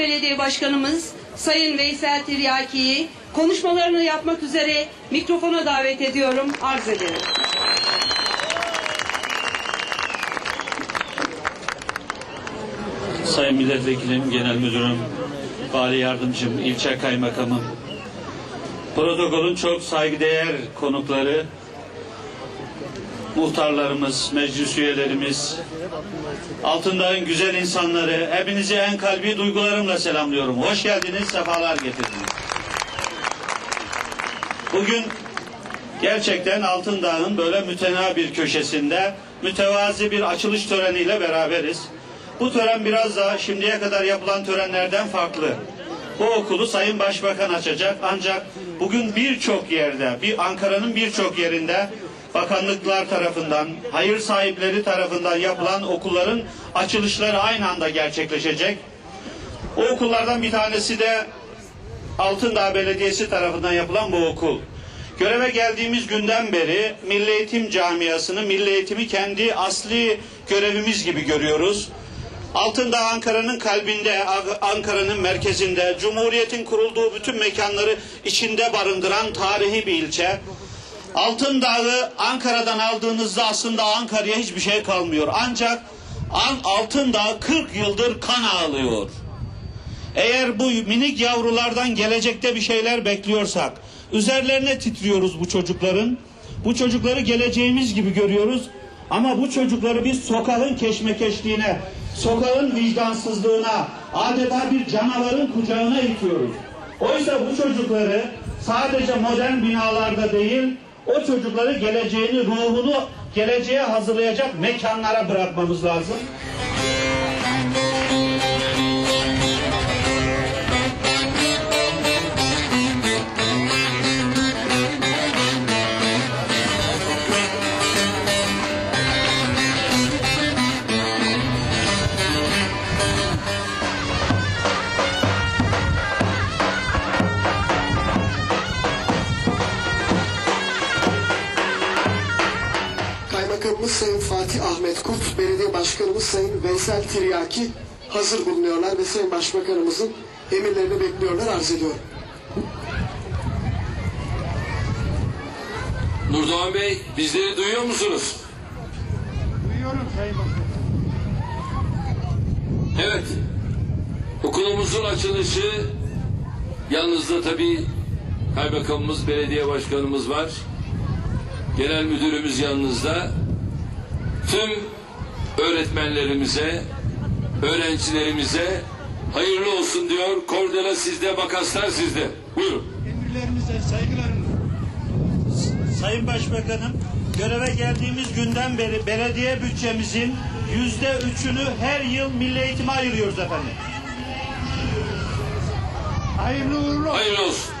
Belediye Başkanımız Sayın Veysel Tiryaki'yi konuşmalarını yapmak üzere mikrofona davet ediyorum. Arz ederim. Sayın Milletvekilim, Genel Müdürüm, Vali Yardımcım, ilçe kaymakamım, protokolün çok saygıdeğer konukları, muhtarlarımız, meclis üyelerimiz, Altındağ'ın güzel insanları, hepinizi en kalbi duygularımla selamlıyorum. Hoş geldiniz, sefalar getirdiniz. Bugün gerçekten Altındağ'ın böyle mütena bir köşesinde mütevazi bir açılış töreniyle beraberiz. Bu tören biraz daha şimdiye kadar yapılan törenlerden farklı. Bu okulu Sayın Başbakan açacak ancak bugün birçok yerde, bir Ankara'nın birçok yerinde bakanlıklar tarafından, hayır sahipleri tarafından yapılan okulların açılışları aynı anda gerçekleşecek. O okullardan bir tanesi de Altındağ Belediyesi tarafından yapılan bu okul. Göreve geldiğimiz günden beri Milli Eğitim Camiası'nı, Milli Eğitimi kendi asli görevimiz gibi görüyoruz. Altındağ Ankara'nın kalbinde, Ankara'nın merkezinde, Cumhuriyet'in kurulduğu bütün mekanları içinde barındıran tarihi bir ilçe. Altındağ'ı Ankara'dan aldığınızda aslında Ankara'ya hiçbir şey kalmıyor. Ancak An- Altındağ 40 yıldır kan ağlıyor. Eğer bu minik yavrulardan gelecekte bir şeyler bekliyorsak, üzerlerine titriyoruz bu çocukların. Bu çocukları geleceğimiz gibi görüyoruz. Ama bu çocukları biz sokağın keşmekeşliğine, sokağın vicdansızlığına, adeta bir canavarın kucağına itiyoruz. Oysa bu çocukları sadece modern binalarda değil, o çocukları geleceğini, ruhunu geleceğe hazırlayacak mekanlara bırakmamız lazım. Kaymakamımız Sayın Fatih Ahmet Kurt, Belediye Başkanımız Sayın Veysel Tiryaki hazır bulunuyorlar ve Sayın Başbakanımızın emirlerini bekliyorlar arz ediyorum. Nurdoğan Bey bizleri duyuyor musunuz? Duyuyorum Sayın Başkan. Evet. Okulumuzun açılışı yalnızda tabii kaymakamımız, belediye başkanımız var. Genel müdürümüz yanınızda. Tüm öğretmenlerimize, öğrencilerimize hayırlı olsun diyor. Kordela sizde, makaslar sizde. Buyurun. Emirlerinize saygılarımla. Sayın Başbakanım, göreve geldiğimiz günden beri belediye bütçemizin yüzde üçünü her yıl milli eğitime ayırıyoruz efendim. Hayırlı uğurlu olsun. Hayırlı olsun.